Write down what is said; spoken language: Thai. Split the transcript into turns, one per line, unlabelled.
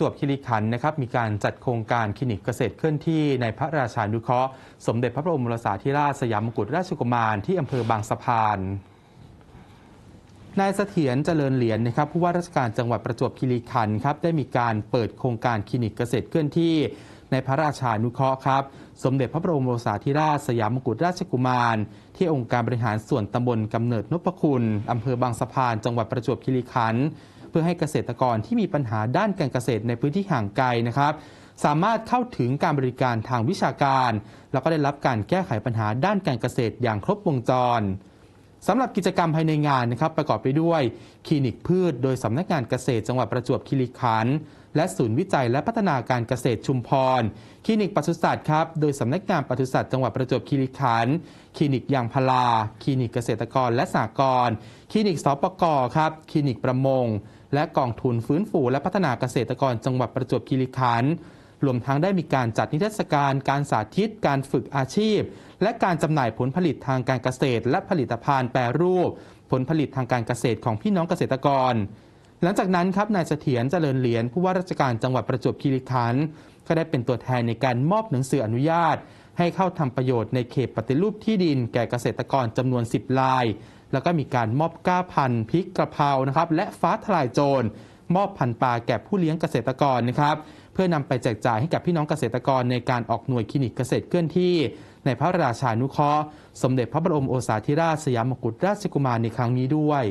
จวบคีรีขันธ์นะครับมีการจัดโครงการคลินิกเกษตรเคลื่อนที่ในพระราชานุเคราะห์สมเด็จพระบรมโอรสาธิราชสยามกุฎราชกุมารที่อำเภอบางสะพานนายเสถียรเจริญเหรียญนะครับผู้ว่าราชการจังหวัดประจวบคีรีขันธ์ครับได้มีการเปิดโครงการคลินิกเกษตรเคลื่อนที่ ในพระราชานุเคราะห์ครับ สมเด็จพระบรมโอรสาธิราชสยามกุฎราชกุมาร ที่องค์การบริหารส่วนตำบลกำเนิดนพคุณอำเภอบางสะพานจังหวัดประจวบคีรีขันธ์ เพื่อให้เกษตรกรที่มีปัญหาด้านการเกษตรในพื้นที่ห่างไกลนะครับ สามารถเข้าถึงการบริการทางวิชาการ แล้วก็ได้รับการแก้ไขปัญหาด้านการเกษตรอย่างครบวงจร สำหรับกิจกรรมภายในงานนะครับประกอบไปด้วยคลินิกพืช โดยสำนักงานเกษตรจังหวัดประจวบคีรีขันธ์และศูนย์วิจัยและพัฒนาการเกษตรชุมพร คลินิกปศุสัตว์ครับโดยสำนักงานปศุสัตว์จังหวัดประจวบคีรีขันธ์คลินิกยางพาราคลินิกเกษตรกรและสหกรณ์คลินิกสปกครับคลินิกประมง และกองทุนฟื้นฟูและพัฒนาเกษตรกรจังหวัดประจวบคีรีขันธ์ รวมทั้งได้มีการจัดนิทรรศการ การสาธิต การฝึกอาชีพ และการจำหน่ายผลผลิตทางการเกษตร และผลิตภัณฑ์แปรรูป ผลผลิตทางการเกษตรของพี่น้องเกษตรกร หลังจากนั้นครับนายเสถียรเจริญเหรียญผู้ว่าราชการจังหวัดประจวบคีรีขันธ์ก็ได้เป็นตัวแทนในการมอบหนังสืออนุญาต ให้เข้าทำประโยชน์ในเขตปฏิรูปที่ดิน แก่เกษตรกรจำนวน 10รายแล้วก็มีการมอบก้าพันธุ์พริกกระเพรานะครับ และฟ้าทลายโจร มอบพันธุ์ปลาแก่ผู้เลี้ยงเกษตรกรนะครับเพื่อนำไปแจกจ่ายให้กับพี่น้องเกษตรกรในการออกหน่วยคลินิกเกษตรเคลื่อนที่ ในพระราชานุเคราะห์สมเด็จพระบรมโอสาธิราชสยามกุฎราชกุมารในครั้งนี้ด้วย